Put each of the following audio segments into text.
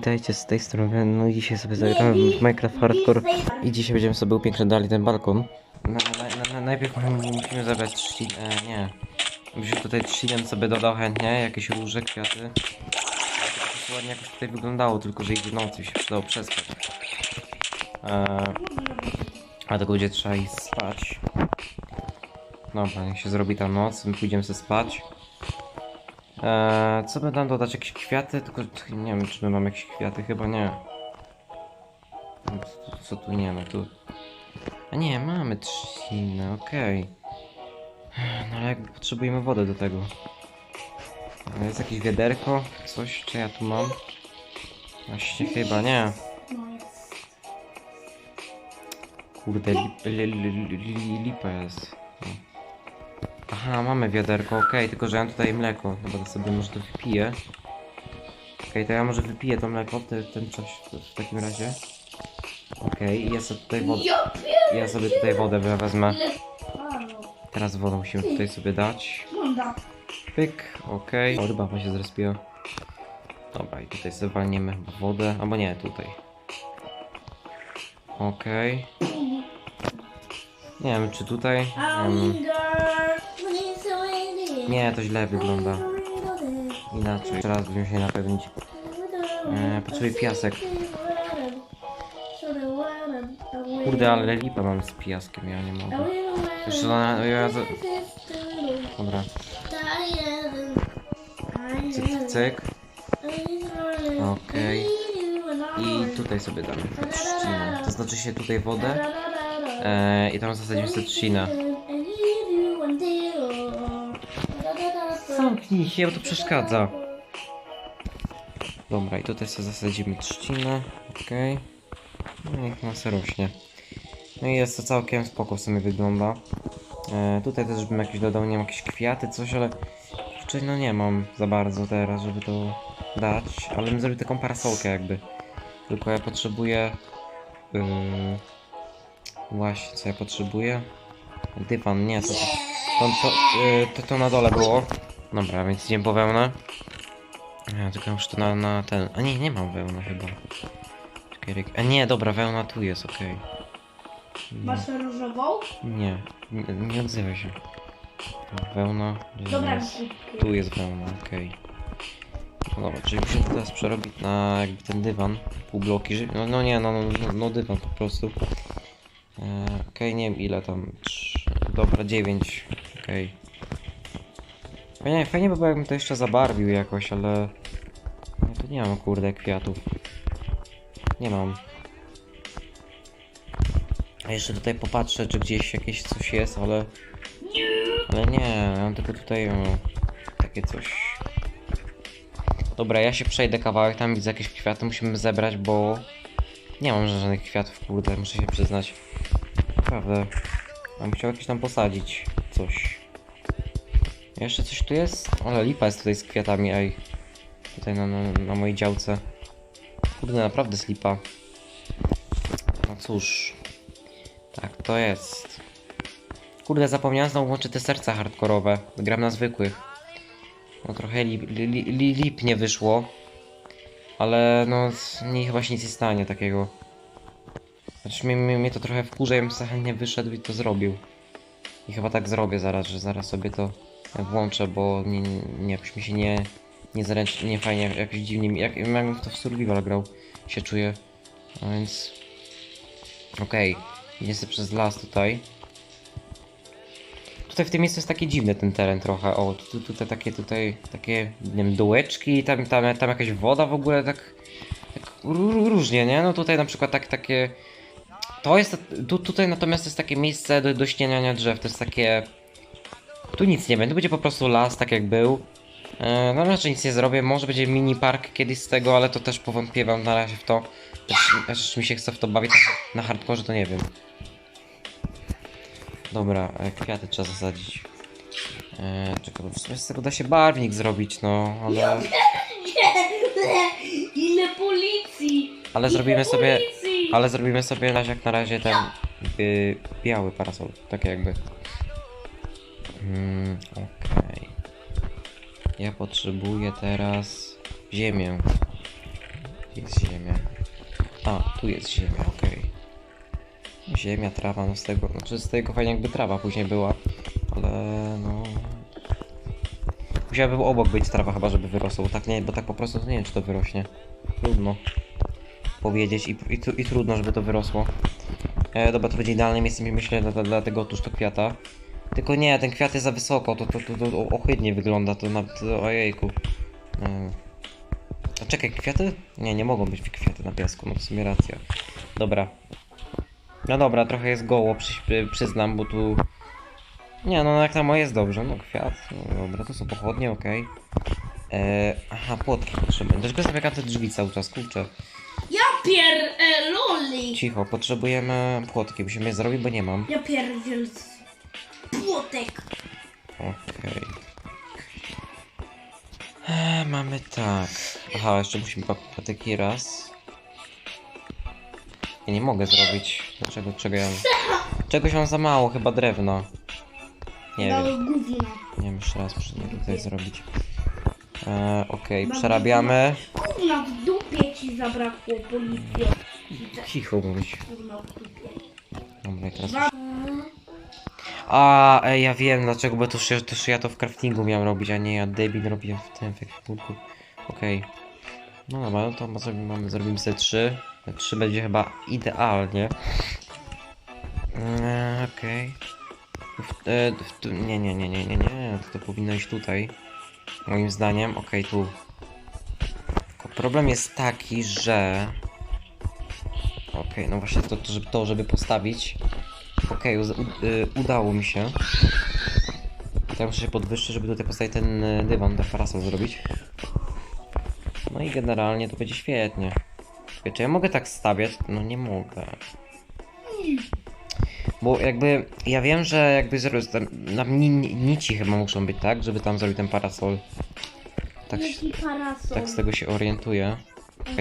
Witajcie z tej strony. No i dzisiaj sobie zagramy w Minecraft Hardcore i dzisiaj będziemy sobie upiększyli ten balkon. Na, na, na, na, najpierw musimy, zabrać trzcin... E, nie. Byś tutaj trzcinem sobie dodał chętnie, jakieś róże, kwiaty. Żeby to ładnie jakoś tutaj wyglądało, tylko że idzie nocy się przydało przespać. E, a tego będzie trzeba iść spać. Dobra, niech się zrobi ta noc, my pójdziemy sobie spać. Eee, co by tam dodać? Jakieś kwiaty? Tylko nie wiem, czy my mamy jakieś kwiaty, chyba nie. No, Co, co tu nie ma? Tu. A nie, mamy trzcinę, okej. No ale jakby potrzebujemy wody do tego. Jest jakieś wiaderko? Coś, czy ja tu mam? Właśnie chyba nie. Kurde, li, li, li, li, lipa jest. Aha, mamy wiaderko, okej, tylko że ja mam tutaj mleko, no bo sobie może to wypiję. Okej, to ja może wypiję to mleko, ten, ten coś w, w takim razie. Okej, i ja sobie tutaj wodę, Ja sobie tutaj wodę we- wezmę. Teraz wodę musimy tutaj sobie dać. Pyk, okej. O, ryba się zrespiła. Dobra, i tutaj sobie walniemy chyba wodę, albo nie, tutaj. Okej. Nie wiem, czy tutaj... Wiem. nie, to źle wygląda. Inaczej. Teraz będziemy się napewnić. E, potrzebuję piasek. Kurde, ale lipa mam z piaskiem, ja nie mogę. Jeszcze na... Ja za... Dobra, cyk, cyk. Okej. I tutaj sobie damy trzcinę. To znaczy się tutaj wodę. E, I tam zasadzimy sobie trzcinę. Zamknij się, bo to przeszkadza. Dobra, i tutaj sobie zasadzimy trzcinę. Okej. No i niech nas rośnie. No i jest to całkiem spoko w sumie wygląda. E, tutaj też bym jakieś dodał, nie wiem, jakieś kwiaty, coś, ale... Kurczę, no nie mam za bardzo teraz, żeby to dać. Ale bym zrobił taką parasolkę jakby. Tylko ja potrzebuję... Yy... Właśnie, co ja potrzebuję? Dywan, nie, to... To, to, yy, to, to na dole było. Dobra, więc idziemy po wełnę. Ja tylko muszę to na, na ten... A nie, nie mam wełny chyba. Czekaj, A nie, dobra, wełna tu jest, okej. Masz różową? Nie, nie, nie odzywaj się. Wełna. gdzie Dobra, jest? Tu jest wełna, okej. No dobra, czyli musimy teraz przerobić na jakby ten dywan, pół bloki, ży- no, no nie, no, no, no, no dywan po prostu. Okej, nie wiem ile tam, dobra, 9, okej. Fajnie, fajnie by było jakbym to jeszcze zabarwił jakoś, ale... Ja tu nie mam kurde kwiatów. Nie mam. A jeszcze tutaj popatrzę, czy gdzieś jakieś coś jest, ale... Ale nie, mam tylko tutaj o, takie coś. Dobra, ja się przejdę kawałek, tam widzę jakieś kwiaty, musimy zebrać, bo... Nie mam żadnych kwiatów, kurde, muszę się przyznać. Naprawdę. Bym chciał jakieś tam posadzić coś. Jeszcze coś tu jest? Ale lipa jest tutaj z kwiatami, ej. Tutaj na, na, na mojej działce. Kurde, naprawdę jest lipa. No cóż. Tak to jest. Kurde, zapomniałem znowu włączyć te serca hardkorowe. Gram na zwykłych. No trochę li, li, li, li, lip nie wyszło. Ale no, nie, chyba się nic nie stanie takiego. Znaczy mnie, mnie, to trochę wkurza, ja bym sobie chętnie wyszedł i to zrobił. I chyba tak zrobię zaraz, że zaraz sobie to włączę, bo nie, nie, jakoś mi się nie, nie zaręczy, nie fajnie, jakoś dziwnie mi, jak, jakbym to w survival grał, się czuję. A więc... Okej, idę sobie przez las tutaj. Tutaj w tym miejscu jest taki dziwny ten teren trochę. O, tu, tu, tutaj takie, tutaj, takie, nie wiem, tam, tam, tam jakaś woda w ogóle, tak, tak ró- różnie, nie? No tutaj na przykład tak, takie, to jest, tu, tutaj natomiast jest takie miejsce do, do drzew, to jest takie, tu nic nie będzie, będzie po prostu las, tak jak był. E, No raczej nic nie zrobię, może będzie mini park kiedyś z tego, ale to też powątpiewam na razie w to. Też mi się chce w to bawić na, hardkorze, to nie wiem. Dobra, e, kwiaty trzeba zasadzić. E, czekaj, bo w sumie z tego da się barwnik zrobić, no, ale... Ile policji! Ale zrobimy sobie... Ale zrobimy sobie na jak na razie ten y, biały parasol, tak jakby. Mm, Okej. Ja potrzebuję teraz ziemię. Jest ziemia? A, tu jest ziemia, okej. Ziemia, trawa, no z tego, znaczy z tego fajnie jakby trawa później była, ale no... Musiałaby obok być trawa chyba, żeby wyrosło, bo tak nie, bo tak po prostu nie wiem, czy to wyrośnie. Trudno powiedzieć i, i, i trudno, żeby to wyrosło. E, dobra, to będzie idealne miejsce, myślę, dla, dla, tego otóż to kwiata. Tylko nie, ten kwiat jest za wysoko, to, to, to, to ohydnie wygląda, to na, to, ojejku. E, a czekaj, kwiaty? Nie, nie mogą być kwiaty na piasku, no w sumie racja. Dobra. No dobra, trochę jest goło, przy, przyznam, bo tu... Nie, no jak na moje jest dobrze, no kwiat, no dobra, to są pochodnie, okej. E, Aha, płotki potrzebujemy. Dlaczego zamykam te drzwi cały czas, kurczę? Pier... E, loli. Cicho, potrzebujemy płotki, musimy je zrobić, bo nie mam. Ja pierdziel... Płotek. Okej. Eee, mamy tak. Aha, jeszcze musimy pa- patyki raz. Ja nie mogę zrobić. Dlaczego? Czego ja... Czegoś mam za mało, chyba drewna. Nie No wiem. gówno. Nie wiem, jeszcze raz muszę tutaj zrobić. Eee, okej, przerabiamy. Gówno w dupie ci zabrakło, policjo. Cicho mówić. Gówno w dupie. Dobra, teraz... Dwa- A, ej, ja wiem dlaczego, bo to już, to już ja to w craftingu miałem robić, a nie ja debil robiłem w tym w ekwipunku. Okej. No dobra, no to ma mamy, zrobimy sobie 3. 3 będzie chyba idealnie. Eee, Okej. W- e, w tu- Nie, nie, nie, nie, nie, nie, to, to powinno iść tutaj. Moim zdaniem, okej, tu. Problem jest taki, że... Okej, no właśnie to, to, żeby, to, żeby postawić Okej, uz- u- y, udało mi się. Teraz muszę się podwyższyć, żeby tutaj postawić ten y, dywan, ten parasol zrobić. No i generalnie to będzie świetnie. Czekaj, Czy ja mogę tak stawiać? No nie mogę. Bo jakby, ja wiem, że jakby na ni, ni- nici chyba muszą być, tak? Żeby tam zrobić ten parasol. Tak, się- Jaki parasol. tak z tego się orientuję.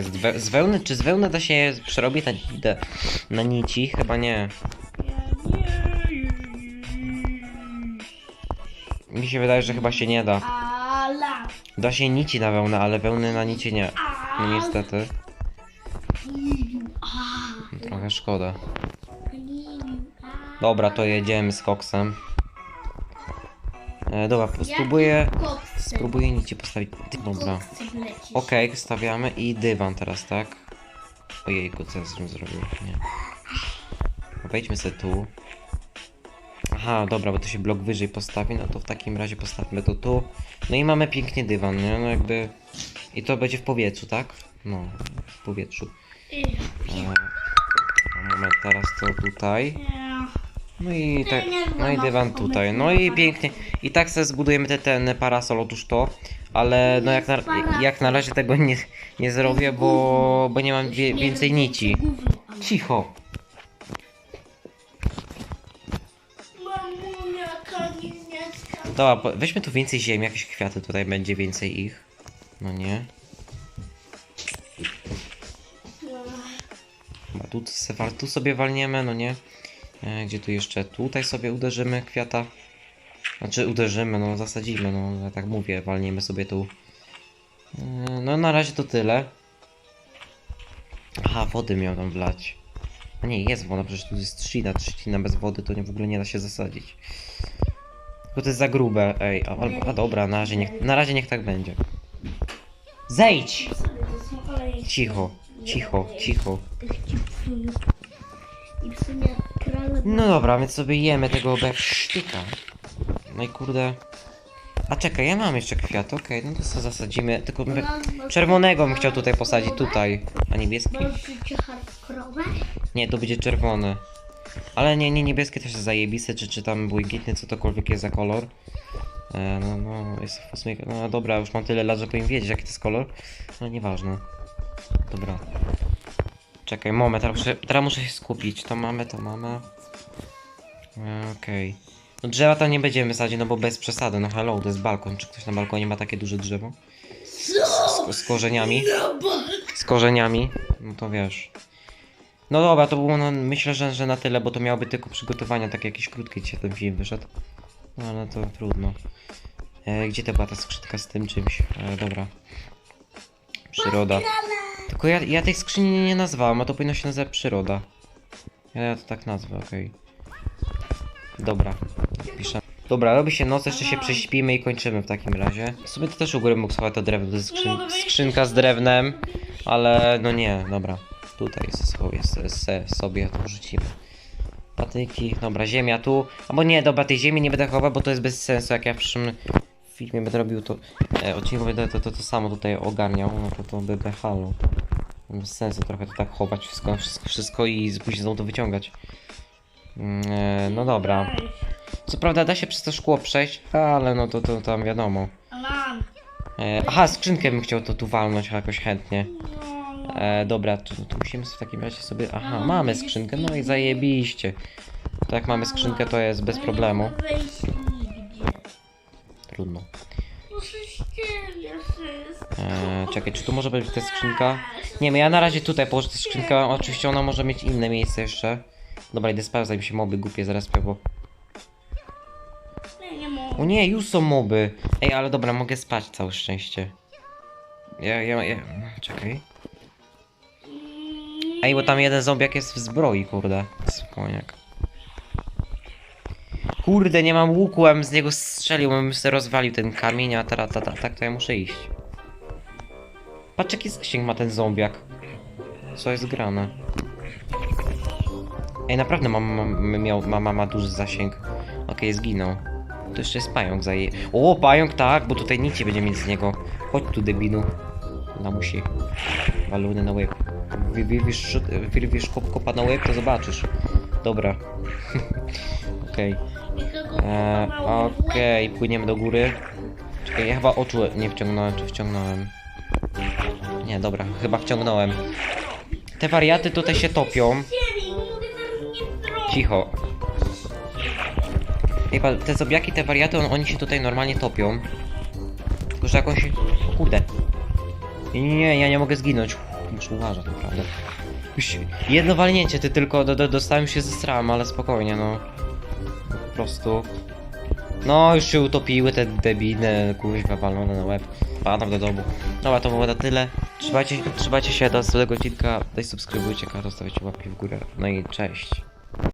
Z, we, z wełny, czy z wełny da się przerobić na, na, na nici? Chyba nie. Mi się wydaje, że chyba się nie da. Ala. Da się nici na wełnę, ale wełny na nici nie. No niestety. Trochę szkoda. Dobra, to jedziemy z koksem. E, dobra, spróbuję. Spróbuję nici postawić. Dobra. Okej, stawiamy i dywan teraz, tak? Ojejku, co ja z tym zrobił? Nie. Wejdźmy sobie tu. Aha, dobra, bo to się blok wyżej postawi, no to w takim razie postawmy to tu. No i mamy pięknie dywan, nie? No jakby... I to będzie w powietrzu, tak? No, w powietrzu. E, moment, teraz to tutaj. No i tak, no i dywan tutaj. No i pięknie. I tak sobie zbudujemy te, ten parasol, otóż to. Ale no jak na, jak na razie tego nie, nie zrobię, bo, bo nie mam wie, więcej nici. Cicho. Dobra, weźmy tu więcej ziemi, jakieś kwiaty tutaj będzie więcej ich. No nie. Chyba tu, tu sobie walniemy, no nie. E, gdzie tu jeszcze? Tutaj sobie uderzymy kwiata. Znaczy uderzymy, no zasadzimy, no ja tak mówię, walniemy sobie tu. E, no na razie to tyle. Aha, wody miał tam wlać. A nie, jest woda, przecież tu jest trzcina, trzcina bez wody to nie, w ogóle nie da się zasadzić. Tylko to jest za grube, ej, a, albo, a dobra, na razie, niech, na razie niech tak będzie. Zejdź! Cicho, cicho, cicho. I w sumie krale... No dobra, więc sobie jemy tego besztyka. No i kurde. A czekaj, ja mam jeszcze kwiat, okej, no to co zasadzimy. Tylko my... czerwonego bym chciał tutaj posadzić, tutaj. A niebieski? Nie, to będzie czerwony. Ale nie, nie, niebieskie też jest zajebiste, czy, czy tam błękitny, co tokolwiek jest za kolor. E, no, no, jest w sumie, no dobra, już mam tyle lat, że powinien wiedzieć jaki to jest kolor. No nieważne. Dobra. Czekaj, moment, teraz muszę, teraz muszę się skupić. To mamy, to mamy. E, Okej. No drzewa tam nie będziemy sadzić, no bo bez przesady, no hello, to jest balkon. Czy ktoś na balkonie ma takie duże drzewo? Z, z korzeniami? Z korzeniami? No to wiesz. No dobra, to było myślę, że, że na tyle, bo to miałoby tylko przygotowania, tak jakiś krótki dzisiaj ten film wyszedł. No ale to trudno. E, gdzie to była ta skrzydka z tym czymś? E, dobra. Przyroda. Tylko ja, ja tej skrzyni nie nazwałem, a to powinno się nazywać przyroda. Ja, to tak nazwę, okej. Dobra, piszę. Dobra, robi się noc, jeszcze się prześpimy i kończymy w takim razie. W sumie to też u góry mógł schować to drewno, to jest skrzyn skrzynka z drewnem, ale no nie, dobra. Tutaj sobie, se, sobie to rzucimy. Patyki, dobra, ziemia tu. Albo nie, dobra, tej ziemi nie będę chował, bo to jest bez sensu, jak ja w przyszłym filmie będę robił to, e, odcinku będę to, to, to samo tutaj ogarniał, no to to by halo. Bez sensu trochę to tak chować wszystko, wszystko, wszystko i później znowu to wyciągać. Mm, E, no dobra. Co prawda da się przez to szkło przejść, ale no to, to tam wiadomo. E, aha, skrzynkę bym chciał to tu walnąć jakoś chętnie. E, dobra, to, to musimy w takim razie sobie... Aha, mamy skrzynkę, no i zajebiście. To jak mamy skrzynkę, to jest bez problemu. Trudno. Muszę ściemniać wszystko. E, czekaj, czy tu może być ta skrzynka? Nie wiem, ja na razie tutaj położę tę skrzynkę. Oczywiście ona może mieć inne miejsce jeszcze. Dobra, idę sprawdzać, zanim się moby głupie zaraz bo... Nie, nie mogę. O nie, już są moby. Ej, ale dobra, mogę spać, całe szczęście. Ja, ja, ja... Czekaj. Ej, bo tam jeden zombiak jest w zbroi, kurde. Spłoniak. Kurde, nie mam łuku, ja bym z niego strzelił, bym sobie rozwalił ten kamień, a teraz ta, ta, tak to ja muszę iść. Patrz jaki zasięg ma ten zombiak. Co jest grane? Ej, naprawdę mam, mam, miał, ma, ma, ma duży zasięg. Okej, zginął. To jeszcze jest pająk zaje... O, pająk tak, bo tutaj nic nie będzie mieć z niego. Chodź tu, debilu. Lamusi. Waluny na łeb. Wy- Wyrwiesz kopa na łeb, to zobaczysz. Dobra. Okej. Mało Okej, płyniemy do góry. Czekaj, ja chyba oczu nie wciągnąłem, czy wciągnąłem? Nie, dobra, chyba wciągnąłem. Te wariaty tutaj się topią. Cicho. Pa- te zobiaki, te wariaty, on, oni się tutaj normalnie topią. Tylko, że jakąś... Kurde. Nie, ja nie mogę zginąć. Muszę uważać, naprawdę. Już jedno walnięcie, ty tylko do, do, dostałem się ze stram, ale spokojnie, no. Prostu... No, już się utopiły te debile, kuźwa, walone na łeb. Padam do domu. Dobra, to było na tyle. Trzymajcie, trzymajcie się do następnego odcinka. Daj subskrybujcie kanał, zostawicie łapki w górę. No i cześć.